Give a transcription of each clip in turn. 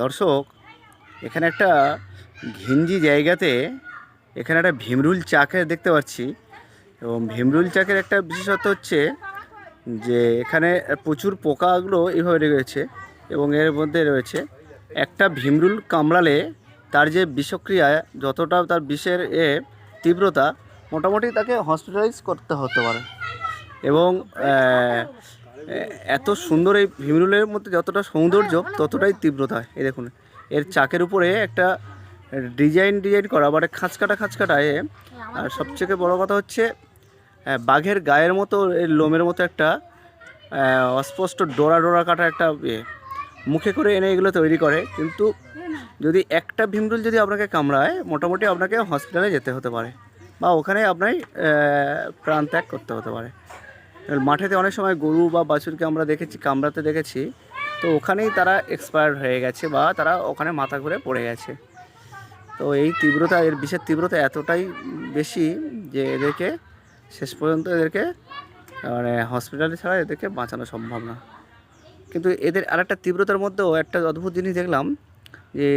দর্শক, এখানে একটা ঘিঞ্জি জায়গাতে এখানে একটা ভীমরুল চাকে দেখতে পাচ্ছি এবং ভীমরুল চাকের একটা বিশেষত্ব হচ্ছে যে এখানে প্রচুর পোকাগুলো এইভাবে রয়েছে এবং এর মধ্যে রয়েছে একটা ভীমরুল কামড়ালে তার যে বিষক্রিয়া যতটা তার বিষের এ তীব্রতা, মোটামুটি তাকে হসপিটালাইজ করতে হতে পারে এবং এত সুন্দর এই ভিমরুলের মধ্যে যতটা সৌন্দর্য, ততটাই তীব্রতা এই দেখুন, এর চাকের উপরে একটা ডিজাইন ডিজাইন করা মানে খাঁচকাটা খাঁচকাটা এ। আর সবথেকে বড় কথা হচ্ছে বাঘের গায়ের মতো, এর লোমের মতো একটা অস্পষ্ট ডোরা ডোরা কাটা একটা ইয়ে। মুখে করে এনে এগুলো তৈরি করে, কিন্তু যদি একটা ভিমরুল যদি আপনাকে কামড়ায়, মোটামুটি আপনাকে হসপিটালে যেতে হতে পারে। বা ওখানে আপনার প্রাণ ত্যাগ করতে হতে পারে। মাঠেতে অনেক সময় গরু বা বাছুরকে আমরা দেখেছি, কামড়াতে দেখেছি। তো ওখানেই তারা এক্সপায়ার হয়ে গেছে বা তারা ওখানে মাথা ঘুরে পড়ে গেছে। তো এই তীব্রতা, এর বিষের তীব্রতা এতটাই বেশি যে এদেরকে শেষ পর্যন্ত এদেরকে মানে হসপিটালে ছাড়া এদেরকে বাঁচানো সম্ভব না। কিন্তু এদের আরেকটা তীব্রতার মধ্যেও একটা অদ্ভুত জিনিস দেখলাম যে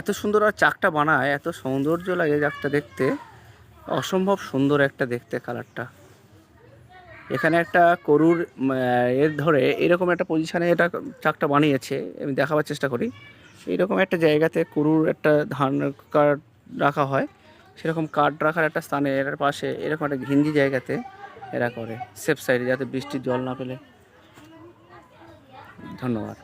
এত সুন্দর আর চাকটা বানায়, এত সৌন্দর্য লাগে চাকটা দেখতে। অসম্ভব সুন্দর একটা দেখতে কালারটা এখানে একটা করুর এর ধরে এরকম একটা পজিশানে এটা চাকটা বানিয়েছে, আমি দেখাবার চেষ্টা করি। এরকম একটা জায়গাতে করুর একটা ধান কাঠ রাখা হয়, সেরকম কাঠ রাখার একটা স্থানে এর পাশে এরকম একটা ঘিঞ্জি জায়গাতে এরা করে সেফ সাইডে যাতে বৃষ্টির জল না পেলে। ধন্যবাদ।